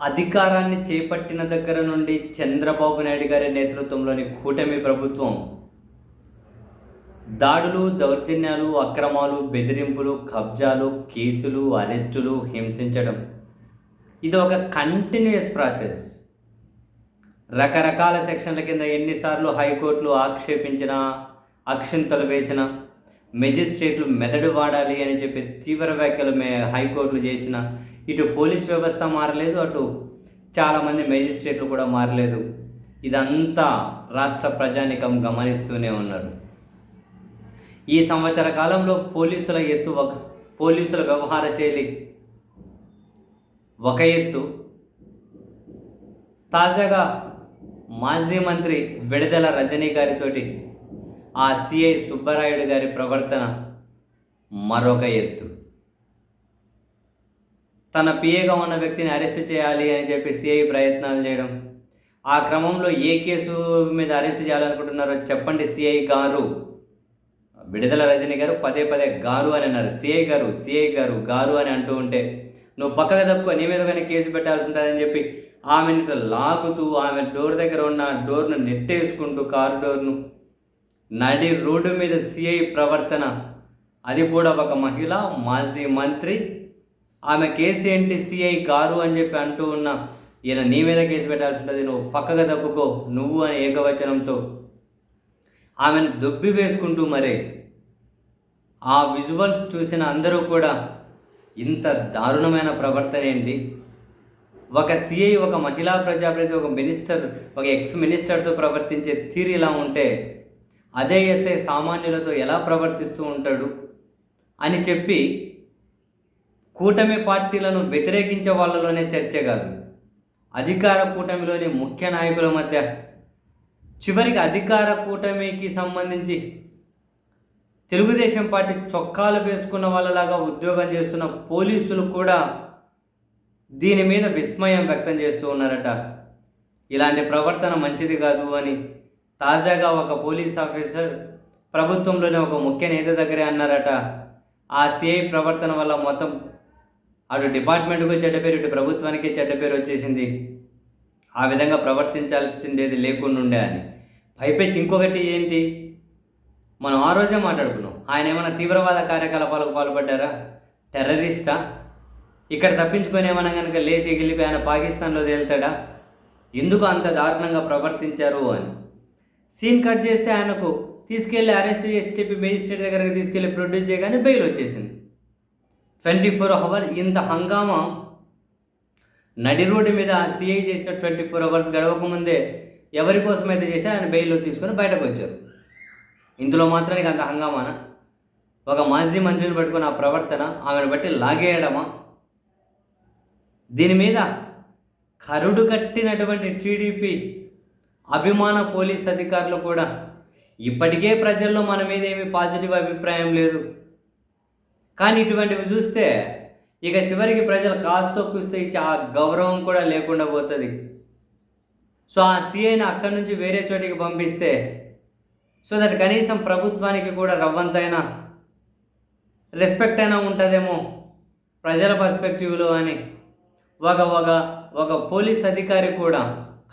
అధికారాన్ని చేపట్టిన దగ్గర నుండి చంద్రబాబు నాయుడు గారి నేతృత్వంలోని కూటమి ప్రభుత్వం దాడులు దౌర్జన్యాలు అక్రమాలు బెదిరింపులు కబ్జాలు కేసులు అరెస్టులు హింసించడం. ఇది ఒక కంటిన్యూస్ ప్రాసెస్ రకరకాల సెక్షన్ల కింద ఎన్నిసార్లు హైకోర్టులు ఆక్షేపించిన అక్షింతలు వేసిన మెజిస్ట్రేట్లు మెదడు వాడాలి అని చెప్పి తీవ్ర వ్యాఖ్యలు మే హైకోర్టులు చేసిన ఇటు పోలీస్ వ్యవస్థ మారలేదు అటు చాలామంది మేజిస్ట్రేట్లు కూడా మారలేదు. ఇదంతా రాష్ట్ర ప్రజానికం గమనిస్తూనే ఉన్నారు. ఈ సంవత్సర కాలంలో పోలీసుల ఎత్తు ఒక పోలీసుల వ్యవహార శైలి ఒక ఎత్తు. తాజాగా మాజీ మంత్రి విడుదల రజనీ గారితోటి ఆ సిఐ సుబ్బరాయుడు గారి ప్రవర్తన మరొక ఎత్తు. తన పిఏగా ఉన్న వ్యక్తిని అరెస్ట్ చేయాలి అని చెప్పి సిఐ ప్రయత్నాలు చేయడం. ఆ క్రమంలో ఏ కేసు మీద అరెస్ట్ చేయాలనుకుంటున్నారో చెప్పండి సిఐ గారు. విడుదల రజని గారు పదే పదే గారు అని అన్నారు. సిఐ గారు సిఐ గారు గారు అని అంటూ ఉంటే నువ్వు పక్కగా తప్పుకో నీ మీద కానీ కేసు పెట్టాల్సి ఉంటుందని చెప్పి ఆమెను లాగుతూ ఆమె డోర్ దగ్గర ఉన్న డోర్ను నెట్టేసుకుంటూ కారు డోర్ను నడి రోడ్డు మీద సిఐ ప్రవర్తన. అది కూడా ఒక మహిళ మాజీ మంత్రి ఆమె కేసు ఏంటి? సిఐ గారు అని చెప్పి అంటూ ఉన్న ఈయన నీ మీద కేసు పెట్టాల్సి ఉంటుంది నువ్వు పక్కగా తప్పుకో నువ్వు అని ఏకవచనంతో ఆమెను దొబ్బి వేసుకుంటూ మరే ఆ విజువల్స్ చూసిన అందరూ కూడా ఇంత దారుణమైన ప్రవర్తన ఏంటి? ఒక సిఐ ఒక మహిళా ప్రజాప్రతినిధి ఒక మినిస్టర్ ఒక ఎక్స్ మినిస్టర్తో ప్రవర్తించే తీరు ఇలా ఉంటే అదే ఎస్ఐ సామాన్యులతో ఎలా ప్రవర్తిస్తూ ఉంటాడు అని చెప్పి కూటమి పార్టీలను వ్యతిరేకించే వాళ్ళలోనే చర్చ కాదు. అధికార కూటమిలోని ముఖ్య నాయకుల మధ్య చివరికి అధికార కూటమికి సంబంధించి తెలుగుదేశం పార్టీ చొక్కాలు వేసుకున్న వాళ్ళలాగా ఉద్యోగం చేస్తున్న పోలీసులు కూడా దీని మీద విస్మయం వ్యక్తం చేస్తూ ఉన్నారట. ఇలాంటి ప్రవర్తన మంచిది కాదు అని తాజాగా ఒక పోలీస్ ఆఫీసర్ ప్రభుత్వంలోనే ఒక ముఖ్య నేత దగ్గరే అన్నారట. ఆ సిఐ ప్రవర్తన వల్ల మొత్తం అటు డిపార్ట్మెంట్కు చెడ్డ పేరు ఇటు ప్రభుత్వానికి చెడ్డ పేరు వచ్చేసింది. ఆ విధంగా ప్రవర్తించాల్సిందేది లేకుండా ఉండే అని. పైపెచ్చి ఇంకొకటి ఏంటి? మనం ఆ రోజే మాట్లాడుకున్నాం. ఆయన ఏమైనా తీవ్రవాద కార్యకలాపాలకు పాల్పడ్డారా? టెర్రరిస్టా? ఇక్కడ తప్పించుకొని ఏమైనా కనుక లేచి ఎగిలిపోయి ఆయన పాకిస్తాన్లో తేలుతాడా? ఎందుకు అంత దారుణంగా ప్రవర్తించారు అని. సీన్ కట్ చేస్తే ఆయనకు తీసుకెళ్ళి అరెస్ట్ చేసి చెప్పి మేజిస్ట్రేట్ దగ్గరికి తీసుకెళ్ళి ప్రొడ్యూస్ చేయగానే బెయిల్ వచ్చేసింది. ట్వంటీ ఫోర్ అవర్ ఇంత హంగామా? నడి రోడ్డు మీద సిఐ చేసిన ట్వంటీ ఫోర్ అవర్స్ గడవకముందే ఎవరి కోసమైతే చేసి ఆయన బెయిల్లో తీసుకొని బయటకు వచ్చారు. ఇందులో మాత్రానికి అంత హంగామానా? ఒక మాజీ మంత్రిని పట్టుకున్న ఆ ప్రవర్తన ఆమెను బట్టి లాగేయడమా? దీని మీద కరుడు కట్టినటువంటి టీడీపీ అభిమాన పోలీస్ అధికారులు కూడా ఇప్పటికే ప్రజల్లో మన మీద ఏమీ పాజిటివ్ అభిప్రాయం లేదు. కానీ ఇటువంటివి చూస్తే ఇక చివరికి ప్రజలు కాస్తో కూస్తో ఇచ్చే ఆ గౌరవం కూడా లేకుండా పోతుంది. సో ఆ సీఐని అక్కడి నుంచి వేరే చోటికి పంపిస్తే సో దట్ కనీసం ప్రభుత్వానికి కూడా రవ్వంతైనా రెస్పెక్ట్ అయినా ఉంటుందేమో ప్రజల పర్స్పెక్టివ్లో అని. ఒక ఒక ఒక పోలీస్ అధికారి కూడా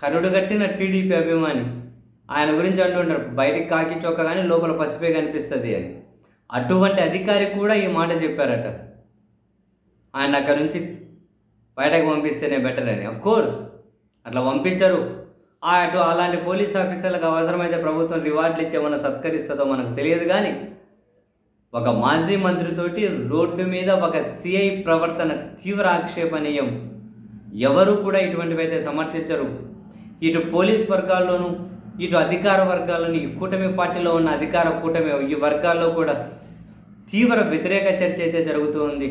కరుడు కట్టిన టీడీపీ అభిమాని. ఆయన గురించి అంటుంటారు బయటికి కాకి చొక్క కానీ లోపల పసిపే కనిపిస్తుంది అని. అటువంటి అధికారి కూడా ఈ మాట చెప్పారట. ఆయన అక్కడ నుంచి బయటకు పంపిస్తేనే బెటర్ అని. అఫ్ కోర్స్ అట్లా పంపించరు. ఆ అటు అలాంటి పోలీస్ ఆఫీసర్లకు అవసరమైతే ప్రభుత్వం రివార్డులు ఇచ్చే మన సత్కరిస్తుందో మనకు తెలియదు కానీ ఒక మాజీ మంత్రితోటి రోడ్డు మీద ఒక సిఐ ప్రవర్తన తీవ్ర ఆక్షేపణీయం. ఎవరు కూడా ఇటువంటివైతే సమర్థించరు. ఇటు పోలీస్ వర్గాల్లోనూ ఇటు అధికార వర్గాల్లోని ఈ కూటమి పార్టీలో ఉన్న అధికార కూటమి ఈ వర్గాల్లో కూడా తీవ్ర వ్యతిరేక చర్చ అయితే జరుగుతూ ఉంది.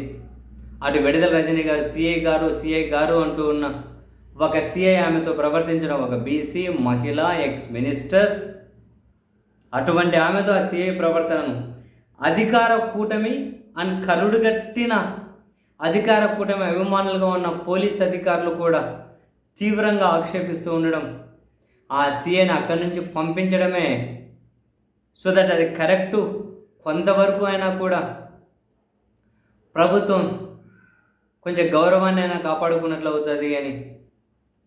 అటు విడుదల రజని గారు సిఐ గారు సిఐ గారు అంటూ ఉన్న ఒక సిఐ ఆమెతో ప్రవర్తించడం ఒక బీసీ మహిళ ఎక్స్ మినిస్టర్ అటువంటి ఆమెతో ఆ సిఐ ప్రవర్తనను అధికార కూటమి అండ్ కరుడుగట్టిన అధికార కూటమి అభిమానులుగా ఉన్న పోలీస్ అధికారులు కూడా తీవ్రంగా ఆక్షేపిస్తూ ఉండడం ఆ సీఏని అక్కడి నుంచి పంపించడమే. సో దట్ అది కరెక్టు కొంతవరకు అయినా కూడా ప్రభుత్వం కొంచెం గౌరవాన్ని అయినా కాపాడుకున్నట్లు అవుతుంది అని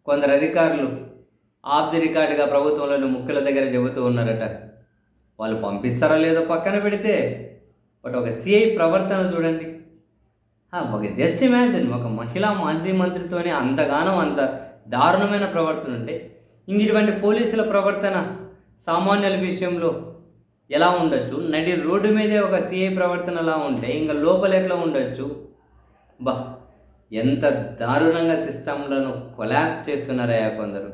కొందరు అధికారులు ఆఫ్ ది రికార్డుగా ప్రభుత్వంలోని ముఖ్యుల దగ్గర చెబుతూ ఉన్నారట. వాళ్ళు పంపిస్తారో లేదో పక్కన పెడితే బట్ ఒక సిఐ ప్రవర్తన చూడండి. ఒక జస్ట్ ఇమాజిన్ ఒక మహిళా మాజీ మంత్రితోనే అంతగానం అంత దారుణమైన ప్రవర్తన ఉంటే ఇంక ఇటువంటి పోలీసుల ప్రవర్తన సామాన్యుల విషయంలో ఎలా ఉండొచ్చు? నడి రోడ్డు మీదే ఒక సిఐ ప్రవర్తన అలా ఉంటే ఇంకా లోపల ఎట్లా ఉండొచ్చు? బా ఎంత దారుణంగా సిస్టంలను కొలాప్స్ చేస్తున్నారయ్యా కొందరు.